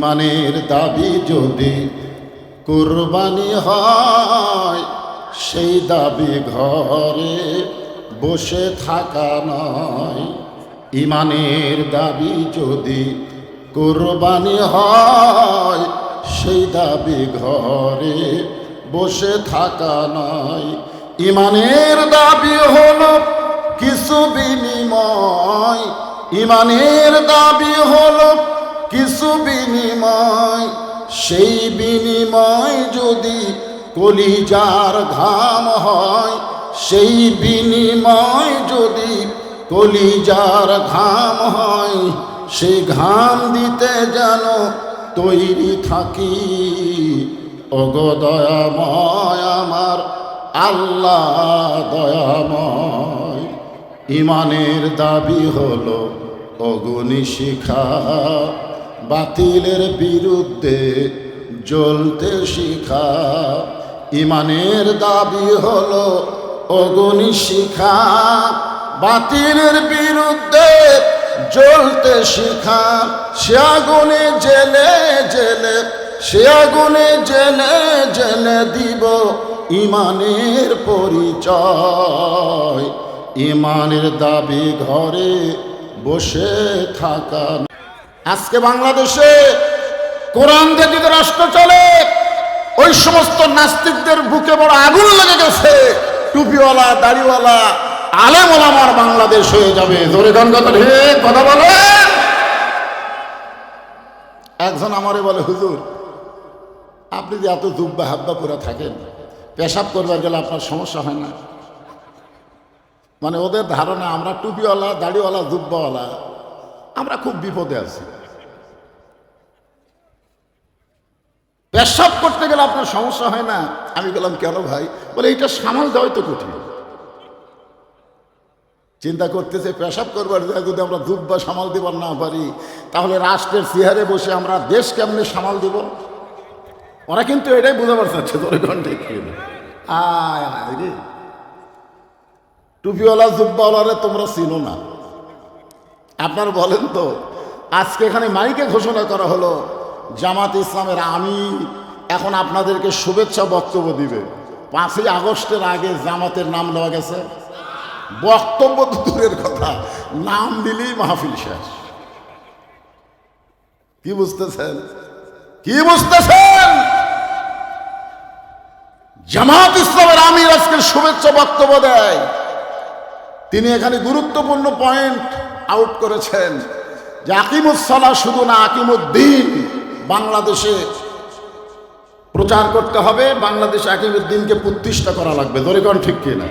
মানের দাবি যদি কুরবানি হয়, সেই দাবি ঘরে বসে থাকা নয়। ইমানের দাবি যদি কুরবানি হয়, সেই দাবি ঘরে বসে থাকা নয়। ইমানের দাবি হল কিছু বিনিময়। ইমানের দাবি হলো কিছু বিনিময়, সেই বিনিময় যদি কলিজার ঘাম হয়, সেই বিনিময় যদি কলিজার ঘাম হয় সেই ঘাম দিতে যেন তৈরি থাকি। অগদয়াময় আমার আল্লাহ দয়াময়, ইমানের দাবি হলো অগুনি শিখা। বাতিলের বিরুদ্ধে জ্বলতে শিখা। ইমানের দাবি হলো অগুনি শিখা। বাতিলের বিরুদ্ধে জ্বলতে শিখা। সে আগুনে জেলে জেলে, সে আগুনে জেলে জেলে দিব ইমানের পরিচয়। ইমানের দাবি ঘরে বসে থাকা আজকে বাংলাদেশে কোরআন ব্যতীত রাষ্ট্র চলে, ওই সমস্ত নাস্তিকদের বুকে বড় আগুন লেগে গেছে। টুপিওয়ালা, দাড়িওয়ালা আলেম ওলামার বাংলাদেশ হয়ে যাবে। জোরে হে কথা বলে। একজন আমারে বলে, হুজুর, আপনি যে এত দুব্বা হাব্বা করে থাকেন, পেশাব করবার গেলে আপনার সমস্যা হয় না? মানে ওদের ধারণা, আমরা টুপিওয়ালা, দাড়িওয়ালা, জুব্বাওয়ালা আমরা খুব বিপদে আছি। পেশাব করতে গেলে আপনার সমস্যা হয় না? আমি বললাম, কেন ভাই? বলে, এইটা সামাল দেওয়াই তো কঠিন। চিন্তা করতেছে, পেশাব করবার যদি আমরা দুব্বা সামাল দিবার না পারি, তাহলে রাষ্ট্রের চেহারে বসে আমরা দেশ কেমনে সামাল দিব? ওরা কিন্তু এটাই বুঝাবার চাচ্ছে তোর ঘন্টে রে। টুপিওয়ালা জুব্বাওয়ালারে তোমরা চিনো না। আপনার বলেন তো, আজকে এখানে মাইকে ঘোষণা করা হলো, জামাত ইসলামের আমি এখন আপনাদেরকে শুভেচ্ছা বক্তব্য দিবে। পাঁচই আগস্টের আগে জামাতের নাম নেওয়া গেছে। বক্তব্য দূরের কথা, নাম দিলেই মাহফিল শেষ। কি বুঝতেছেন? কি বুঝতেছেন? জামাত ইসলামের আমির আজকে শুভেচ্ছা বক্তব্য দেয়। তিনি এখানে গুরুত্বপূর্ণ পয়েন্ট আউট করেছেন যে আকিমুসলা শুধু না, আকিমুদ্দিন বাংলাদেশে প্রচার করতে হবে, বাংলাদেশে আকিমুদ্দিনকে প্রতিষ্ঠা করা লাগবে। দরিকন ঠিক কিনা?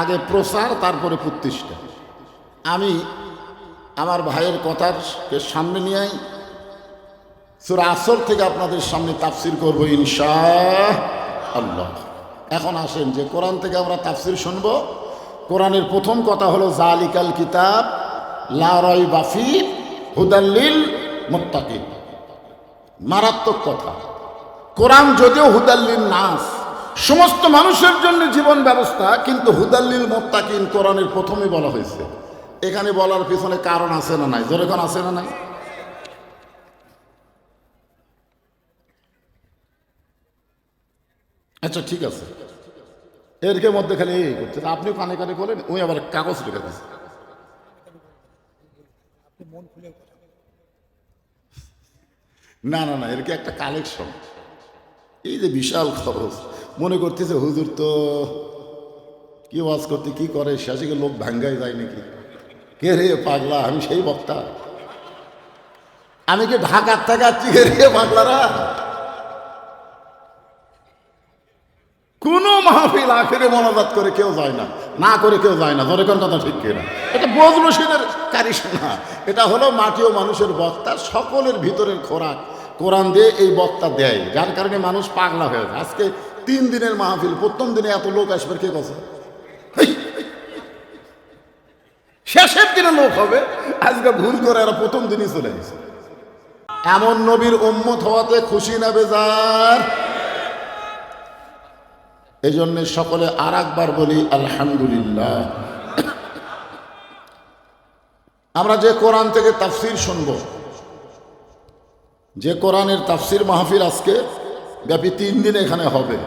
আগে প্রচার, তারপরে প্রতিষ্ঠা। আমি আমার ভাইয়ের কথার সামনে নিয়ে সুরা আসর থেকে আপনাদের সামনে তাফসির করব ইনশা আল্লাহ এখন আসেন যে কোরআন থেকে আমরা তাফসির শুনব। কোরআনের প্রথম কথা হলো জালিকাল কিতাব লারয় বাফি হুদাল্লিল মোত্তাকিন। মারাত্মক কথা। কোরআন যদিও হুদাল্লিল নাস, সমস্ত মানুষের জন্য জীবন ব্যবস্থা, কিন্তু হুদাল্লিল মোত্তাকিন কোরআনের প্রথমে বলা হয়েছে। এখানে বলার পিছনে কারণ আছে না নাই? যেরকম আছে না নাই? আচ্ছা ঠিক আছে। এরকে মধ্যে খালি এই করছে। আপনি কানে কানে করেন ওই আবার কাগজ রেখে দিচ্ছে না না না এরকে একটা কালেকশন এই যে বিশাল খরচ। মনে করতেছে, হুজুর তো কি ওয়াজ করতে, কি করে? শেষে লোক ভাঙ্গাই যায় নাকি? কে রে পাগলা, আমি সেই বক্তা। আমি কি ঢাকার থেকে আসছি? কে রে পাগলারা? মাহফিল আখেরে মনোজাত করে কেউ যায় না না করে কেউ যায় না, ধরে কোন কথা ঠিক কিনা? এটা বোধ রশিদের কারিশমা। এটা হলো মাটি ও মানুষের বক্তা সকলের ভিতরের খোরাক। কোরআন দিয়ে এই বক্তা দেয়, যার কারণে মানুষ পাগলা হয়ে যায়। আজকে তিন দিনের মাহফিল, প্রথম দিনে এত লোক আসবে, কে কথা শেষের দিনে লোক হবে, আজকে ভুল করে এরা প্রথম দিনই চলে গেছে। এমন নবীর উম্মত হওয়াতে খুশি না বেজার। এই জন্য সকলে আর একবার বলি, আলহামদুলিল্লাহ। আমরা যে কোরআন থেকে তাফসির শুনব, যে কোরআনের তাফসির মাহফিল আজকে ব্যাপী তিন দিন এখানে হবে,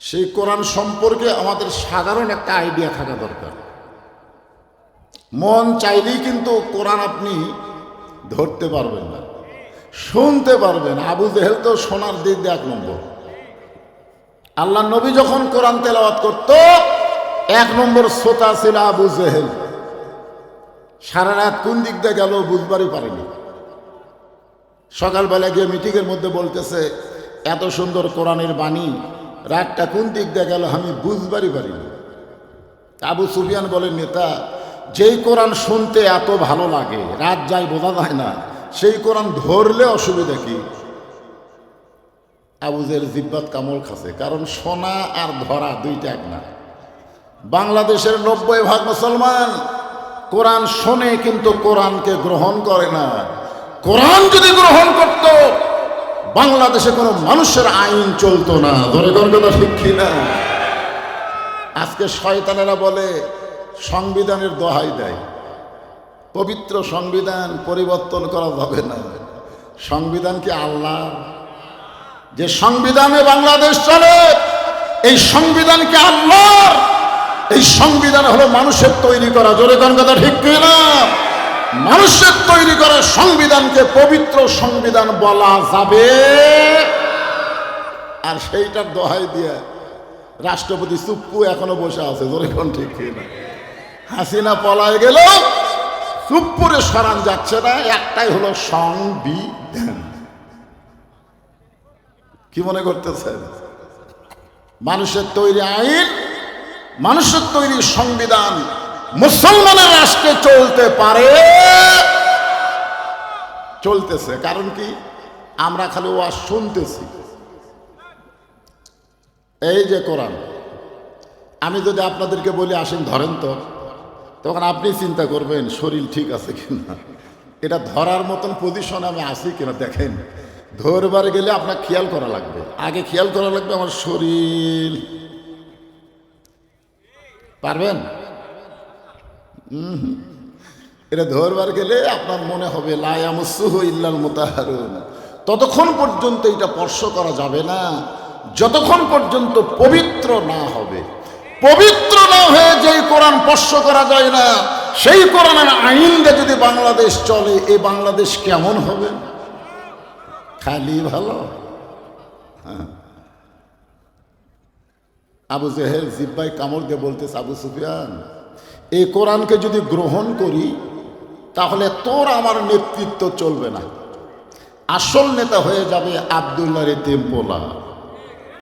সেই কোরআন সম্পর্কে আমাদের সাধারণ একটা আইডিয়া থাকা দরকার। মন চাইলেই কিন্তু কোরআন আপনি ধরতে পারবেন না, শুনতে পারবেন। আবু জেহেল তো শোনার দিক এক নম্বর। আল্লাহ নবী যখন কোরআন তেলাওয়াত করত, এক নম্বর শ্রোতা ছিল আবু জেহেল। সারা রাত কোন দিক দিয়ে গেল বুঝবারই পারেনি। সকালবেলা গিয়ে মিটিংয়ের মধ্যে বলতেছে, এত সুন্দর কোরআনের বাণী, রাতটা কোন দিক দিয়ে গেল আমি বুঝবারই পারিনি। আবু সুফিয়ান বলেন, নেতা, যেই কোরআন শুনতে এত ভালো লাগে, রাত যায় বোঝা যায় না, সেই কোরআন ধরলে অসুবিধা কি? আবুজের জিব্বাত কামল খাসে কারণ শোনা আর ধরা দুইটা এক না। বাংলাদেশের নব্বই ভাগ মুসলমান কোরআন শোনে কিন্তু কোরআনকে গ্রহণ করে না। কোরআন যদি গ্রহণ করত, বাংলাদেশে কোনো মানুষের আইন চলতো না। ধরে কথা ঠিক না? আজকে শয়তানেরা বলে, সংবিধানের দোহাই দেয়। পবিত্র সংবিধান পরিবর্তন করা যাবে না। সংবিধান কি আল্লাহ যে সংবিধানে বাংলাদেশ চলে, এই সংবিধান কি আল্লাহর, এই সংবিধান হলো মানুষের তৈরি করা। জোরে কোন কথা ঠিক না মানুষের তৈরি করা সংবিধানকে পবিত্র সংবিধান বলা যাবে। আর সেইটার দোহাই দিয়ে রাষ্ট্রপতি চুপ্পু এখনও বসে আছে, জোরে কোন ঠিক না হাসিনা পলায় গেল, চুপ্পুরে সরান যাচ্ছে না, একটাই হলো সংবিধান। কি মনে করতেছেন? মানুষের তৈরি আইন, মানুষের তৈরি সংবিধান মুসলমানের রাষ্ট্রে চলতে পারে? চলতেছে, কারণ কি? আমরা খালি ওয়াজ শুনতেছি। এই যে কোরআন, আমি যদি আপনাদেরকে বলি, আসেন ধরেন তো, তখন আপনি চিন্তা করবেন, শরীর ঠিক আছে কিনা? এটা ধরার মতন পজিশন আমি আছি কিনা, দেখেন। ধরবার গেলে আপনার খেয়াল করা লাগবে। আগে খেয়াল করা লাগবে আমার শরীর। পারবেন? এটা ধরবার গেলে আপনার মনে হবে ততক্ষণ পর্যন্ত এটা স্পর্শ করা যাবে না। যতক্ষণ পর্যন্ত পবিত্র না হবে। পবিত্র না হয়ে যেই কোরআন স্পর্শ করা যায় না, সেই কোরআনের আইনটা যদি বাংলাদেশ চলে, এ বাংলাদেশ কেমন হবে? খালি ভালো। হ্যাঁ। আবু জেহেল জিব্বাই কামড় দিয়ে বলতেছে, আবু সুফিয়ান, এই কোরআনকে যদি গ্রহণ করি, তাহলে তোর আমার নেতৃত্ব চলবে না। আসল নেতা হয়ে যাবে আবদুল্লাহ রে তেম্পোলা